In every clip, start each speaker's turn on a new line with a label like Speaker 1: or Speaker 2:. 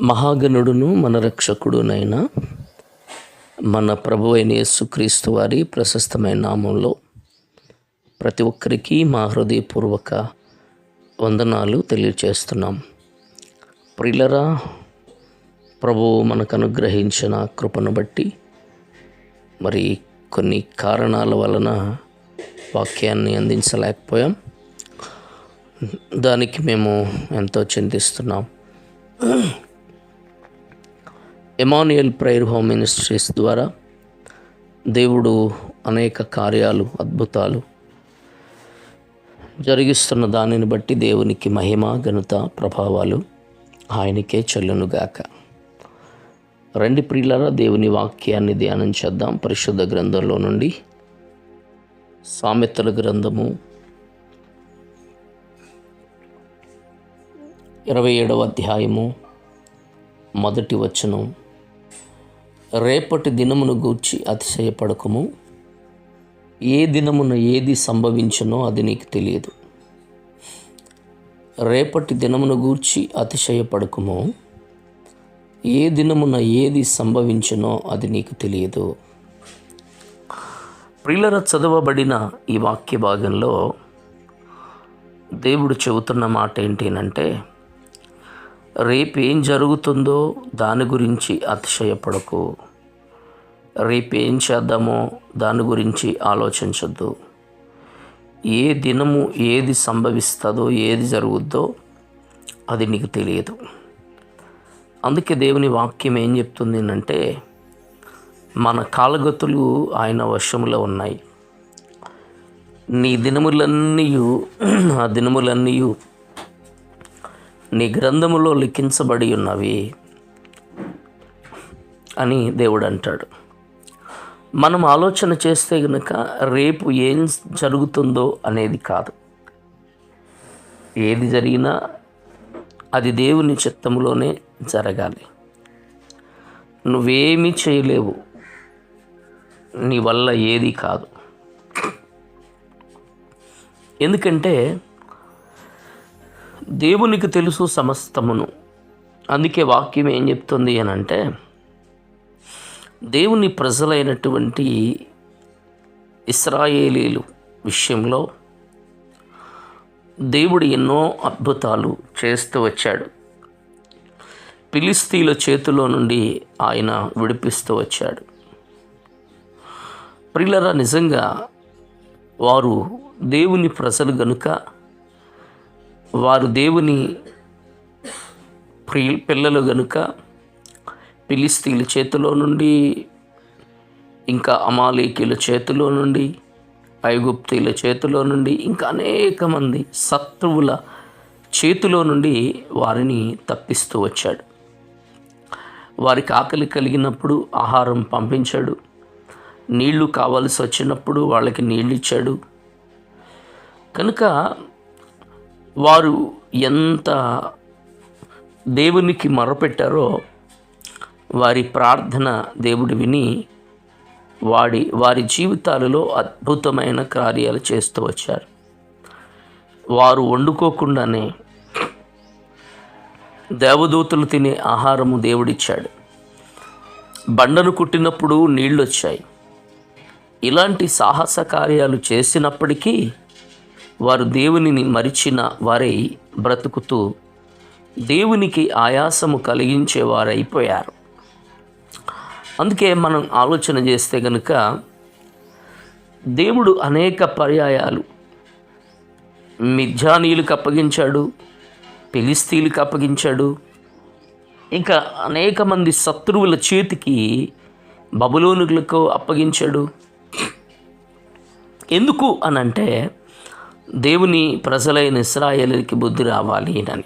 Speaker 1: మహాగణుడును మన రక్షకుడునైన మన ప్రభు అయిన యేసుక్రీస్తు వారి ప్రశస్తమైన నామంలో ప్రతి ఒక్కరికి మా హృదయపూర్వక వందనాలు తెలియచేస్తున్నాం. ప్రిలరా ప్రభు మనకు అనుగ్రహించిన కృపను బట్టి మరి కొన్ని కారణాల వలన వాక్యాన్ని అందించలేకపోయాం. దానికి మేము ఎంతో చింతిస్తున్నాం. ఎమాన్యుయల్ ప్రేయర్ హోమ్ మినిస్ట్రీస్ ద్వారా దేవుడు అనేక కార్యాలు అద్భుతాలు జరిగిస్తున్న దానిని బట్టి దేవునికి మహిమ ఘనత ప్రభావాలు ఆయనకే చెల్లునుగాక. రండి ప్రియులరా దేవుని వాక్యాన్ని ధ్యానం చేద్దాం. పరిశుద్ధ గ్రంథంలో నుండి సామెతల గ్రంథము ఇరవై ఏడవ అధ్యాయము మొదటి వచనం. రేపటి దినమును గూర్చి అతిశయపడకము. ఏ దినమున ఏది సంభవించునో అది నీకు తెలియదు. రేపటి దినమును గూర్చి అతిశయపడకము. ఏ దినమున ఏది సంభవించునో అది నీకు తెలియదు. ప్రియులర చదవబడిన ఈ వాక్య భాగంలో దేవుడు చెబుతున్న మాట ఏంటంటే రేపు ఏం జరుగుతుందో దాని గురించి అతిశయపడకు. రేపు ఏం చేద్దామో దాని గురించి ఆలోచించద్దు. ఏ దినము ఏది సంభవిస్తుందో ఏది జరుగుద్దో అది నీకు తెలియదు. అందుకే దేవుని వాక్యం ఏం చెప్తుంది అంటే మన కాలగతులు ఆయన వశములో ఉన్నాయి. నీ దినములన్నీ ఆ దినములన్నీ నీ గ్రంథములో లిఖించబడి ఉన్నవి అని దేవుడు అంటాడు మనం ఆలోచన చేస్తే గనుక రేపు ఏం జరుగుతుందో అనేది కాదు. ఏది జరిగినా అది దేవుని చిత్తంలోనే జరగాలి. నువ్వేమీ చేయలేవు. నీ వల్ల ఏది కాదు. ఎందుకంటే దేవునికి తెలుసు సమస్తమును. అందుకే వాక్యం ఏం చెప్తుంది అని అంటే దేవుని ప్రజలైనటువంటి ఇస్రాయేలీలు విషయంలో దేవుడు ఎన్నో అద్భుతాలు చేస్తూ వచ్చాడు. పిలిస్తీల చేతిలో నుండి ఆయన విడిపిస్తూ వచ్చాడు. ప్రిల్లరా నిజంగా వారు దేవుని ప్రజలు గనుక వారు దేవుని ప్రియ పిల్లలు గనుక పిలిస్తీల చేతిలో నుండి ఇంకా అమాలేకీల చేతిలో నుండి ఐగుప్తీల చేతిలో నుండి ఇంకా అనేక మంది శత్రువుల చేతిలో నుండి వారిని తప్పిస్తూ వచ్చాడు. వారికి ఆకలి కలిగినప్పుడు ఆహారం పంపించాడు. నీళ్ళు కావాల్సి వచ్చినప్పుడు వాళ్ళకి నీళ్ళు ఇచ్చాడు కనుక వారు ఎంత దేవునికి మొరపెట్టారో వారి ప్రార్థన దేవుడు విని వాడి వారి జీవితాలలో అద్భుతమైన కార్యాలు చేస్తూ వచ్చారు. వారు వండుకోకుండానే దేవదూతలు తినే ఆహారము దేవుడిచ్చాడు. బండను కుట్టినప్పుడు నీళ్ళు వచ్చాయి ఇలాంటి సాహస కార్యాలు చేసినప్పటికీ వారు దేవునిని మరిచిన వారై బ్రతుకుతూ దేవునికి ఆయాసము కలిగించేవారైపోయారు. అందుకే మనం ఆలోచన చేస్తే కనుక దేవుడు అనేక పర్యాయాలు మిథ్యానీయులకు అప్పగించాడు పిలిస్తీలకు అప్పగించాడు ఇంకా అనేక మంది శత్రువుల చేతికి బబులోనులకు అప్పగించాడు. ఎందుకు అనంటే దేవుని ప్రజలైన ఇస్రాయేలీకి బుద్ధి రావాలి అని.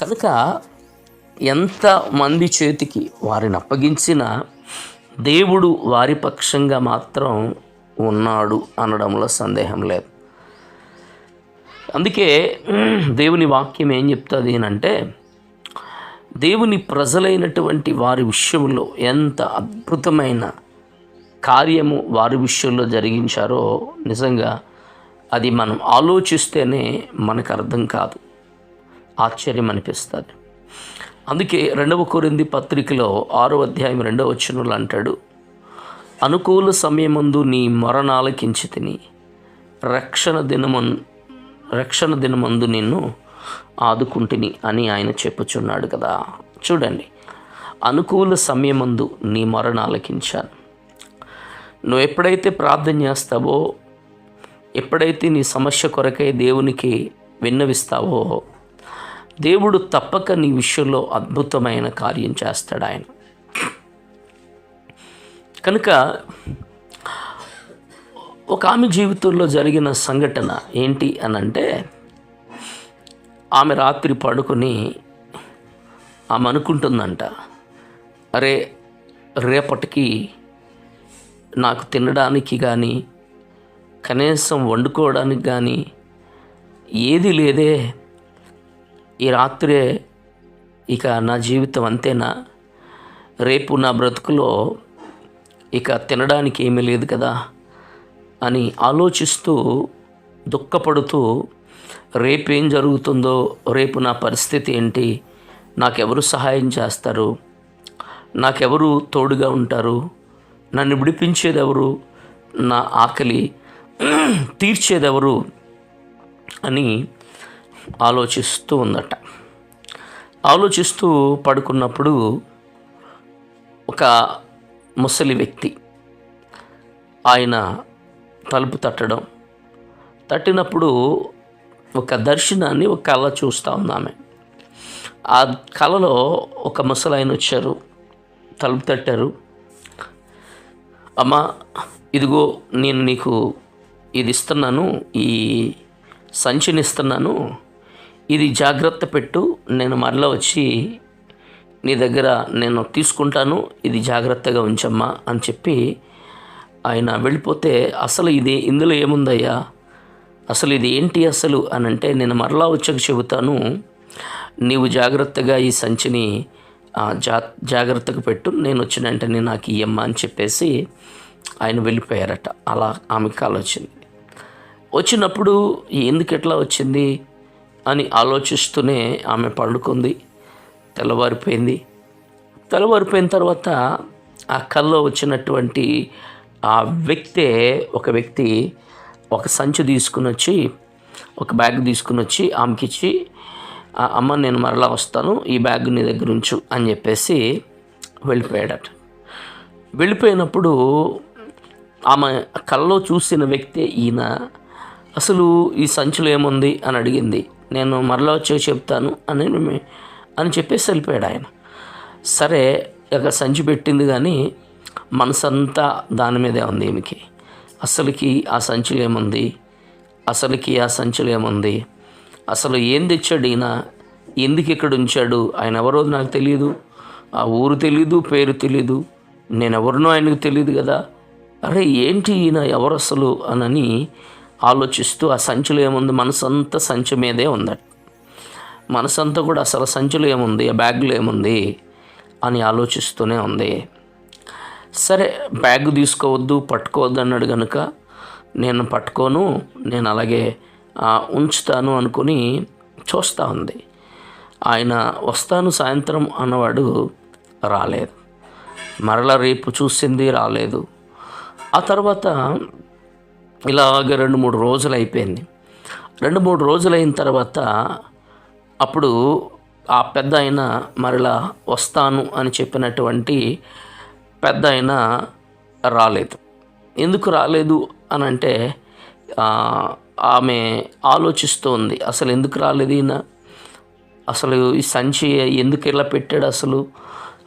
Speaker 1: కనుక ఎంత మంది చేతికి వారిని అప్పగించినా దేవుడు వారి పక్షంగా మాత్రం ఉన్నాడు అనడంలో సందేహం లేదు. అందుకే దేవుని వాక్యం ఏం చెప్తుంది అంటే దేవుని ప్రజలైనటువంటి వారి విషయంలో ఎంత అద్భుతమైన కార్యము వారి విషయంలో జరిగించారో నిజంగా అది మనం ఆలోచిస్తేనే మనకు అర్థం కాదు. ఆశ్చర్యం అనిపిస్తుంది. అందుకే రెండవ కొరింది పత్రికలో ఆరో అధ్యాయం రెండవ వచనంలో అంటాడు అనుకూల సమయమందు నీ మరణాలకించి తిని రక్షణ దినమన్ రక్షణ దినమందు నిన్ను ఆదుకుంటుని అని ఆయన చెప్పుచున్నాడు కదా. చూడండి అనుకూల సమయమందు నీ మరణాలకించాను నువ్వు ఎప్పుడైతే ప్రార్థన చేస్తావో ఎప్పుడైతే నీ సమస్య కొరకై దేవునికి విన్నవిస్తావో దేవుడు తప్పక నీ విషయంలో అద్భుతమైన కార్యం చేస్తాడు ఆయన. కనుక ఒక ఆమె జీవితంలో జరిగిన సంఘటన ఏంటి అని అంటే ఆమె రాత్రి పడుకొని ఆమె అనుకుంటుందంట అరే రేపటికి నాకు తినడానికి కానీ కనీసం వండుకోవడానికి కానీ ఏది లేదే. ఈ రాత్రే ఇక నా జీవితం అంతేనా? రేపు నా బ్రతుకులో ఇక తినడానికి ఏమీ లేదు కదా? అని ఆలోచిస్తూ దుఃఖపడుతూ రేపేం జరుగుతుందో రేపు నా పరిస్థితి ఏంటి నాకెవరు సహాయం చేస్తారు? నాకెవరు తోడుగా ఉంటారు? నన్ను విడిపించేది ఎవరు నా ఆకలి తీర్చేదెవరు అని ఆలోచిస్తూ ఉందట. ఆలోచిస్తూ పడుకున్నప్పుడు ఒక ముసలి వ్యక్తి ఆయన తలుపు తట్టడం తట్టినప్పుడు ఒక దర్శనాన్ని ఒక కళ చూస్తూ ఉందామె ఆ కళలో ఒక ముసలాయన వచ్చారు తలుపు తట్టారు. అమ్మా ఇదిగో నేను నీకు ఇది ఇస్తున్నాను ఈ సంచిని ఇస్తున్నాను ఇది జాగ్రత్త పెట్టు నేను మరలా వచ్చి నీ దగ్గర నేను తీసుకుంటాను ఇది జాగ్రత్తగా ఉంచమ్మా అని చెప్పి ఆయన వెళ్ళిపోతే అసలు ఇది ఇందులో ఏముందయ్యా? అసలు ఇది ఏంటి అసలు అని అంటే నేను మరలా వచ్చాక చెబుతాను నీవు జాగ్రత్తగా ఈ సంచిని జా జాగ్రత్తగా పెట్టు నేను వచ్చిన వెంటనే నాకు ఇయ్యమ్మా అని చెప్పేసి ఆయన వెళ్ళిపోయారట. అలా ఆమెకి కాల్ వచ్చింది వచ్చినప్పుడు ఎందుకు ఎట్లా వచ్చింది అని ఆలోచిస్తూనే ఆమె పండుకుంది. తెల్లవారిపోయింది. తెల్లవారిపోయిన తర్వాత ఆ కల్లో వచ్చినటువంటి ఆ వ్యక్తే ఒక వ్యక్తి ఒక సంచి తీసుకుని వచ్చి ఒక బ్యాగ్ తీసుకుని వచ్చి ఆమెకి ఇచ్చి "ఆ, అమ్మ నేను మరలా వస్తాను ఈ బ్యాగ్ నీ దగ్గర ఉంచు అని చెప్పేసి వెళ్ళిపోయాడట. వెళ్ళిపోయినప్పుడు ఆమె కల్లో చూసిన వ్యక్తే ఈయన అసలు ఈ సంచిలో ఏముంది అని అడిగింది. నేను మరలా వచ్చి చెప్తాను అని అని చెప్పేసి వెళ్ళిపోయాడు ఆయన. సరే ఇక సంచి పెట్టింది కానీ మనసంతా దాని మీదే ఉంది ఈమెకి. అసలుకి ఆ సంచిలో ఏముంది? అసలుకి ఆ సంచిలో ఏముంది? అసలు ఏం తెచ్చాడు ఈయన? ఎందుకు ఇక్కడ ఉంచాడు? ఆయన ఎవరో నాకు తెలియదు ఆ ఊరు తెలీదు పేరు తెలీదు. నేను ఎవరినో ఆయనకు తెలియదు కదా. అరే ఏంటి ఈయన ఎవరు అసలు అనని ఆలోచిస్తూ ఆ సంచిలో ఏముంది? మనసంతా సంచి మీదే ఉందట మనసంతా కూడా అసలు సంచిలో ఏముంది? ఆ బ్యాగ్లో ఏముంది? అని ఆలోచిస్తూనే ఉంది. సరే బ్యాగ్ తీసుకోవద్దు పట్టుకోవద్దు అన్నాడు కనుక నేను పట్టుకోను నేను అలాగే ఉంచుతాను అనుకుని చూస్తూ ఉంది. ఆయన వస్తాను సాయంత్రం అన్నవాడు రాలేదు. మరలా రేపు చూసింది రాలేదు. ఆ తర్వాత ఇలాగ రెండు మూడు రోజులు అయిపోయింది. రెండు మూడు రోజులు అయిన తర్వాత అప్పుడు ఆ పెద్ద ఆయన మరలా వస్తాను అని చెప్పినటువంటి పెద్ద ఆయన రాలేదు. ఎందుకు రాలేదు అని అంటే ఆమె ఆలోచిస్తూ ఉంది అసలు ఎందుకు రాలేదు ఈయన? అసలు ఈ సంచి ఎందుకు ఇలా పెట్టాడు అసలు?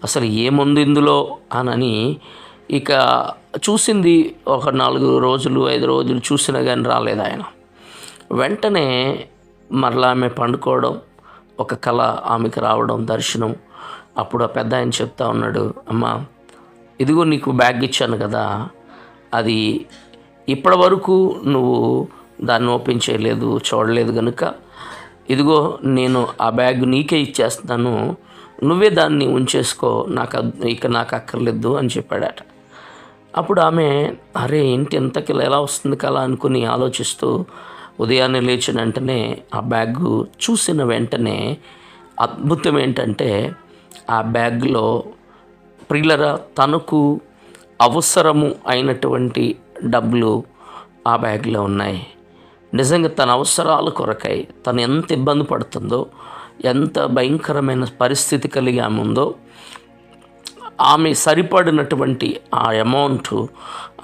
Speaker 1: అసలు ఏముంది ఇందులో? అనని ఇక చూసింది ఒక నాలుగు రోజులు ఐదు రోజులు చూసినా కానీ రాలేదు ఆయన. వెంటనే మరలా ఆమె పండుకోవడం ఒక కళ ఆమెకి రావడం దర్శనం. అప్పుడు ఆ పెద్ద ఆయన చెప్తా ఉన్నాడు అమ్మా ఇదిగో నీకు బ్యాగ్ ఇచ్చాను కదా అది ఇప్పటి వరకు నువ్వు దాన్ని ఓపెన్ చేయలేదు చూడలేదు కనుక ఇదిగో నేను ఆ బ్యాగ్ నీకే ఇచ్చేస్తాను నువ్వే దాన్ని ఉంచేసుకో నాకు ఇక నాకు అక్కర్లేదు అని చెప్పాడట. అప్పుడు ఆమె అరే ఏంటి ఎంతకి ఎలా వస్తుంది కదా అనుకుని ఆలోచిస్తూ ఉదయాన్నే లేచిన వెంటనే ఆ బ్యాగ్ చూసిన వెంటనే అద్భుతం ఏంటంటే ఆ బ్యాగ్లో ప్రియులరా తనకు అవసరము అయినటువంటి డబ్బులు ఆ బ్యాగ్లో ఉన్నాయి. నిజంగా తన అవసరాల కొరకై తను ఎంత ఇబ్బంది పడుతుందో ఎంత భయంకరమైన పరిస్థితి కలిగి ఆమె ఉందో ఆమె సరిపడినటువంటి ఆ అమౌంట్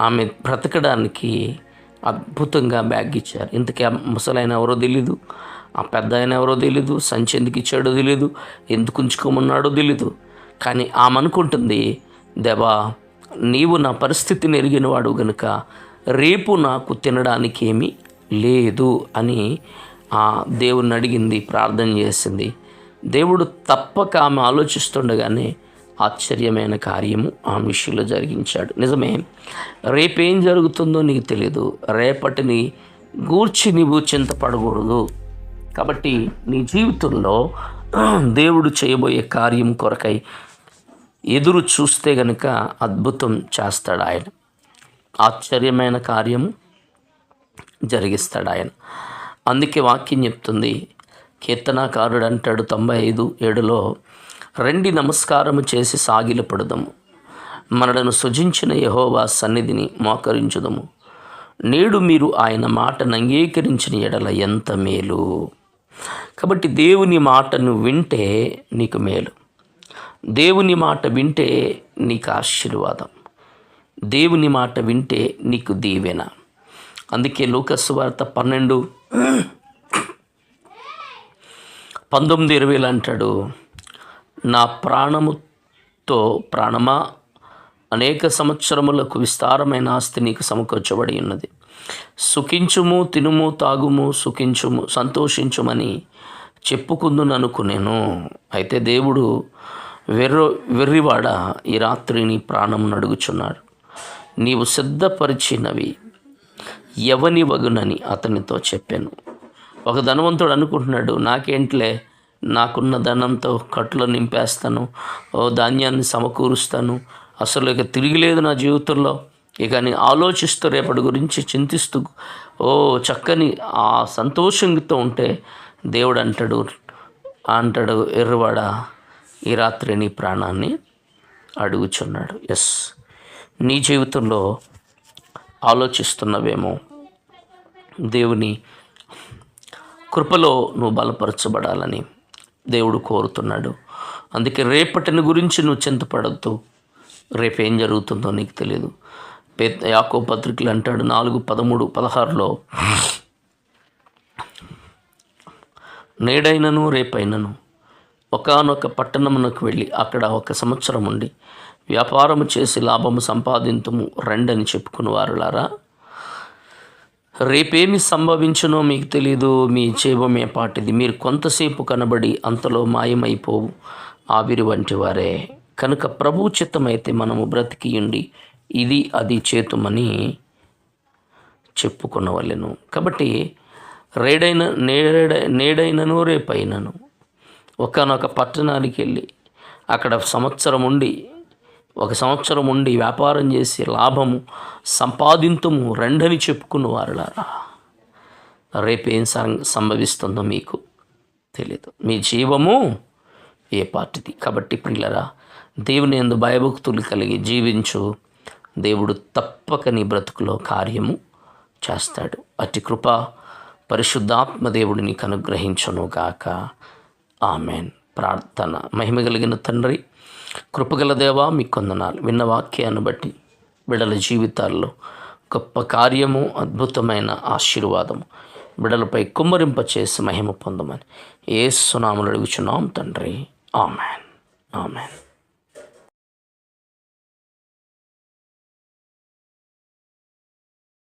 Speaker 1: ఆమె బ్రతకడానికి అద్భుతంగా బ్యాగ్ ఇచ్చారు. ఇంతకీ ఆ ముసలైన ఎవరో తెలీదు ఆ పెద్ద ఆయన ఎవరో తెలీదు సంచి ఎందుకు ఇచ్చాడో తెలీదు ఎందుకు ఉంచుకోమన్నాడో తెలీదు. కానీ ఆమె అనుకుంటుంది దేవా నీవు నా పరిస్థితిని ఎరిగినవాడు గనుక రేపు నాకు తినడానికి ఏమీ లేదు అని ఆ దేవుణ్ణి అడిగింది ప్రార్థన చేసింది. దేవుడు తప్పక ఆమె ఆలోచిస్తుండగానే ఆశ్చర్యమైన కార్యము ఆ విషయంలో జరిగించాడు. నిజమే రేపేం జరుగుతుందో నీకు తెలియదు రేపటిని గూర్చి నీవు చింతపడకూడదు. కాబట్టి నీ జీవితంలో దేవుడు చేయబోయే కార్యం కొరకై ఎదురు చూస్తే గనుక అద్భుతం చేస్తాడు ఆయన. ఆశ్చర్యమైన కార్యము జరిగిస్తాడు ఆయన. అందుకే వాక్యం చెప్తుంది కీర్తనాకారుడు అంటాడు తొంభై ఐదు ఏడులో రెండి నమస్కారము చేసి సాగిలపడదము. మనలను సృజించిన యహోవా సన్నిధిని మోకరించుదము. నేడు మీరు ఆయన మాటను అంగీకరించిన ఎడల ఎంత మేలు. కాబట్టి దేవుని మాటను వింటే నీకు మేలు. దేవుని మాట వింటే నీకు ఆశీర్వాదం. దేవుని మాట వింటే నీకు దీవెన. అందుకే లూకస్ వార్త పన్నెండు. పంతొమ్మిది ఇరవైలు అంటాడు నా ప్రాణముతో ప్రాణమా? అనేక సంవత్సరములకు విస్తారమైన ఆస్తి నీకు సమకూర్చబడి ఉన్నది. సుఖించుము తినుము తాగుము సుఖించుము సంతోషించుమని చెప్పుకుందుననుకునేను అయితే దేవుడు వెర్ర వెర్రివాడ ఈ రాత్రి నీ ప్రాణం నడుగుచున్నాడు నీవు సిద్ధపరిచినవి ఎవని వగునని అతనితో చెప్పాను. ఒక ధనవంతుడు అనుకుంటున్నాడు నాకేంట్లే? నాకున్న ధనంతో కట్లు నింపేస్తాను ఓ ధాన్యాన్ని సమకూరుస్తాను. అసలు ఇక తిరిగిలేదు నా జీవితంలో. ఇక నేను ఆలోచిస్తూ రేపటి గురించి చింతిస్తూ ఓ చక్కని ఆ సంతోషంతో ఉంటే దేవుడు అంటాడు అంటాడు ఎర్రవాడ ఈ రాత్రి నీ ప్రాణాన్ని అడుగుచున్నాడు. ఎస్ నీ జీవితంలో ఆలోచిస్తున్నవేమో దేవుని కృపలో నువ్వు బలపరచబడాలని దేవుడు కోరుతున్నాడు. అందుకే రేపటిని గురించి నువ్వు చింతపడద్దు. రేపు ఏం జరుగుతుందో నీకు తెలియదు పే యాకో పత్రికలు అంటాడు నాలుగు పదమూడు పదహారులో నేడైనను రేపైనను. ఒకనొక పట్టణమునకు వెళ్ళి అక్కడ ఒక సంవత్సరం ఉండి వ్యాపారము చేసి లాభము సంపాదింతుము రెండని చెప్పుకుని వారులారా. రేపేమి సంభవించునో మీకు తెలీదు మీ జీవమే పాటిది. మీరు కొంతసేపు కనబడి అంతలో మాయమైపోవు. ఆవిరి వంటి వారే. కనుక ప్రభు చిత్తమైతే మనము బ్రతికియుండి ఇది అది చేతుమని చెప్పుకునవలెను. కాబట్టి రేడైన నేడ నేడైనను రేపైనను. ఒకనొక పట్టణానికి వెళ్ళి అక్కడ సంవత్సరం ఉండి ఒక సంవత్సరం ఉండి వ్యాపారం చేసి లాభము సంపాదింతుము రెండని చెప్పుకున్న వారులారా. రేపేం సంభవిస్తుందో మీకు తెలియదు మీ జీవము ఏ పార్టీది? కాబట్టి పిల్లరా దేవుని ఎందు భయభక్తులు కలిగి జీవించు. దేవుడు తప్పక నీ బ్రతుకులో కార్యము చేస్తాడు. అతి కృప పరిశుద్ధాత్మ దేవుడిని నీకు గాక ఆమెన్. ప్రార్థన. మహిమ కలిగిన తండ్రి కృపగల దేవా మీ కొందనాలు. విన్న వాక్యాన్ని బట్టి బిడల జీవితాల్లో గొప్ప కార్యము అద్భుతమైన ఆశీర్వాదము బిడలపై కుమ్మరింప చేసి మహిమ పొందమని ఏ సునాములు అడుగుచున్నాం తండ్రి. ఆమెన్. ఆమెన్.